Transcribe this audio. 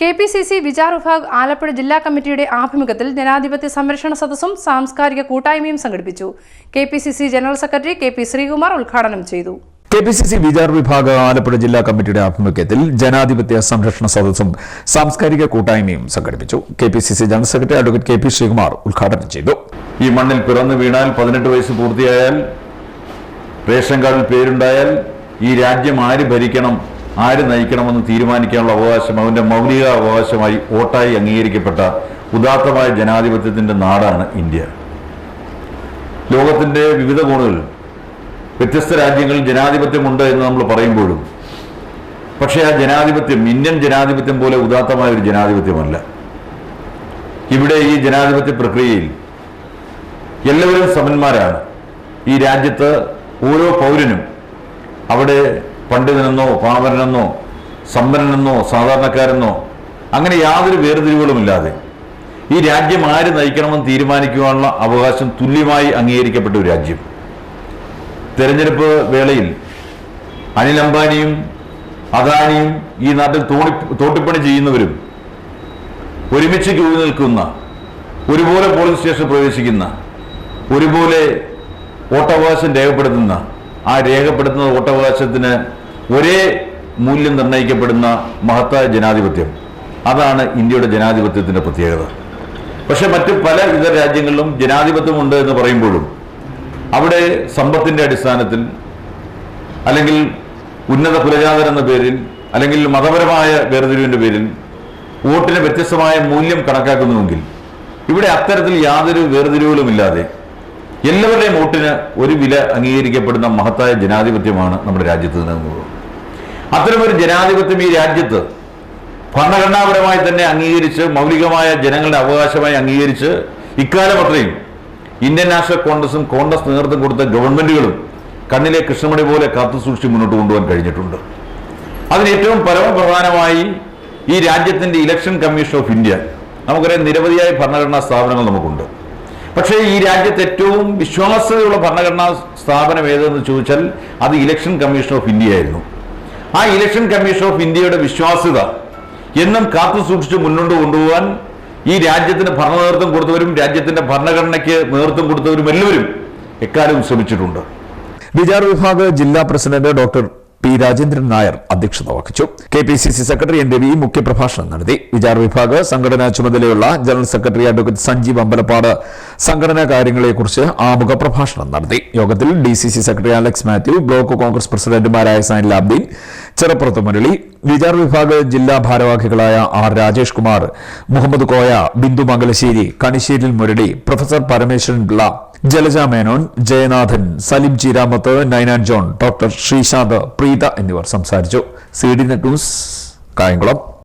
K P C C Vichar Vibhag Alappuzha ജില്ലാ കമ്മിറ്റിയുടെ ആഭിമുഖ്യത്തിൽ ജനാധിപത്യ സംരക്ഷണ സദസ്സും സാംസ്കാരിക കൂട്ടായ്മയും സംഘടിപ്പിച്ചു. K P C C general secretary K P Sreekumar ഉദ്ഘാടനം ചെയ്തു. K P C C Vichar Vibhag Alappuzha ജില്ലാ കമ്മിറ്റിയുടെ ആഭിമുഖ്യത്തിൽ ജനാധിപത്യ സംരക്ഷണ സദസ്സും സാംസ്കാരിക കൂട്ടായ്മയും സംഘടിപ്പിച്ചു. K P C C general secretary advocate K P Sreekumar ഉദ്ഘാടനം ചെയ്തു. ഈ മണ്ണിൽ പിറന്നു വീണാൽ പതിനെട്ട് വയസ്സ് പൂർത്തിയായാൽ റേഷൻ കാർഡിൽ പേരുണ്ടായാൽ ഈ രാജ്യം ആര് ഭരിക്കണം? ആര് നയിക്കണമെന്ന് തീരുമാനിക്കാനുള്ള അവകാശം അവന്റെ മൗലിക അവകാശമായി വോട്ടായി അംഗീകരിക്കപ്പെട്ട ഉദാത്തമായ ജനാധിപത്യത്തിന്റെ നാടാണ് ഇന്ത്യ. ലോകത്തിന്റെ വിവിധ കോണുകളിൽ വ്യത്യസ്ത രാജ്യങ്ങളിൽ ജനാധിപത്യമുണ്ട് എന്ന് നമ്മൾ പറയുമ്പോഴും പക്ഷേ ആ ജനാധിപത്യം ഇന്ത്യൻ ജനാധിപത്യം പോലെ ഉദാത്തമായ ഒരു ജനാധിപത്യമല്ല. ഇവിടെ ഈ ജനാധിപത്യ പ്രക്രിയയിൽ എല്ലാവരും സമന്മാരാണ്. ഈ രാജ്യത്ത് ഓരോ പൗരനും അവിടെ പണ്ഡിതനെന്നോ പാമരനെന്നോ സമ്പന്നനെന്നോ സാധാരണക്കാരെന്നോ അങ്ങനെ യാതൊരു വേർതിരിവുകളുമില്ലാതെ ഈ രാജ്യം ആര് നയിക്കണമെന്ന് തീരുമാനിക്കുവാനുള്ള അവകാശം തുല്യമായി അംഗീകരിക്കപ്പെട്ട ഒരു രാജ്യം. തെരഞ്ഞെടുപ്പ് വേളയിൽ അനിൽ അംബാനിയും അദാനിയും ഈ നാട്ടിൽ തോണി തോട്ടിപ്പണി ചെയ്യുന്നവരും ഒരുമിച്ച് ക്യൂ നിൽക്കുന്ന ഒരുപോലെ പോളിംഗ് സ്റ്റേഷൻ പ്രവേശിക്കുന്ന ഒരുപോലെ വോട്ടവകാശം രേഖപ്പെടുത്തുന്ന ആ രേഖപ്പെടുത്തുന്ന വോട്ടവകാശത്തിന് ഒരേ മൂല്യം നിർണയിക്കപ്പെടുന്ന മഹത്തായ ജനാധിപത്യം. അതാണ് ഇന്ത്യയുടെ ജനാധിപത്യത്തിന്റെ പ്രത്യേകത. പക്ഷെ മറ്റ് പല ഇതര രാജ്യങ്ങളിലും ജനാധിപത്യമുണ്ട് എന്ന് പറയുമ്പോഴും അവിടെ സമ്പത്തിന്റെ അടിസ്ഥാനത്തിൽ അല്ലെങ്കിൽ ഉന്നത കുലജാതൻ എന്ന പേരിൽ അല്ലെങ്കിൽ മതപരമായ വേർതിരിവിന്റെ പേരിൽ വോട്ടിന് വ്യത്യസ്തമായ മൂല്യം കണക്കാക്കുന്നുവെങ്കിൽ ഇവിടെ അത്തരത്തിൽ യാതൊരു വേർതിരിവുകളുമില്ലാതെ എല്ലാവരുടെയും വോട്ടിന് ഒരു വില അംഗീകരിക്കപ്പെടുന്ന മഹത്തായ ജനാധിപത്യമാണ് നമ്മുടെ രാജ്യത്ത് നിലനിന്നത് അത്തരമൊരു ജനാധിപത്യം ഈ രാജ്യത്ത് ഭരണഘടനാപരമായി തന്നെ അംഗീകരിച്ച് മൗലികമായ ജനങ്ങളുടെ അവകാശമായി അംഗീകരിച്ച് ഇക്കാലം അത്രയും ഇന്ത്യൻ നാഷണൽ കോൺഗ്രസും കോൺഗ്രസ് നേതൃത്വം കൊടുത്ത ഗവൺമെന്റുകളും കണ്ണിലെ കൃഷ്ണമണി പോലെ കാത്തു സൂക്ഷിച്ച് മുന്നോട്ട് കൊണ്ടുപോകാൻ കഴിഞ്ഞിട്ടുണ്ട്. അതിന് ഏറ്റവും പരമപ്രധാനമായി ഈ രാജ്യത്തിന്റെ ഇലക്ഷൻ കമ്മീഷൻ ഓഫ് ഇന്ത്യ നമുക്കറിയാം നിരവധിയായ ഭരണഘടനാ സ്ഥാപനങ്ങൾ നമുക്കുണ്ട്. പക്ഷേ ഈ രാജ്യത്ത് ഏറ്റവും വിശ്വാസ്യതയുള്ള ഭരണഘടനാ സ്ഥാപനം ഏതെന്ന് ചോദിച്ചാൽ അത് ഇലക്ഷൻ കമ്മീഷൻ ഓഫ് ഇന്ത്യ ആയിരുന്നു. ആ ഇലക്ഷൻ കമ്മീഷൻ ഓഫ് ഇന്ത്യയുടെ വിശ്വാസ്യത എന്നും കാത്തു സൂക്ഷിച്ച് മുന്നോട്ട് കൊണ്ടുപോകാൻ ഈ രാജ്യത്തിന് ഭരണ നേതൃത്വം കൊടുത്തവരും രാജ്യത്തിന്റെ ഭരണഘടനയ്ക്ക് നേതൃത്വം കൊടുത്തവരും എല്ലാവരും എക്കാലവും ശ്രമിച്ചിട്ടുണ്ട്. വിചാർ വിഭാഗ് ജില്ലാ president doctor P Rajendran Nair അധ്യക്ഷത വഹിച്ചു. K P C C secretary N Ravi മുഖ്യപ്രഭാഷണം നടത്തി. വിചാർ വിഭാഗ് സംഘടനാ ചുമതലയുള്ള general secretary advocate Sanjeev Ambalappad സംഘടനാ കാര്യങ്ങളെക്കുറിച്ച് ആമുഖ പ്രഭാഷണം നടത്തി. യോഗത്തിൽ D C C secretary Alex Mathew block Congress പ്രസിഡന്റുമാരായ സൈൻ ലാബ്ദീൻ ചെറുപ്പുറത്ത് മുരളി വിചാർ വിഭാഗ് ജില്ലാ ഭാരവാഹികളായ R Rajesh Kumar Muhammad Koya Bindu Mangalassery Kanisseril Murali professor Parameswaran Pillai Jalaja Menon Jayanathan Salim Cheeramath Ninan John doctor Sreesanth Preetha എന്നിവർ സംസാരിച്ചു. C D net news Kayamkulam.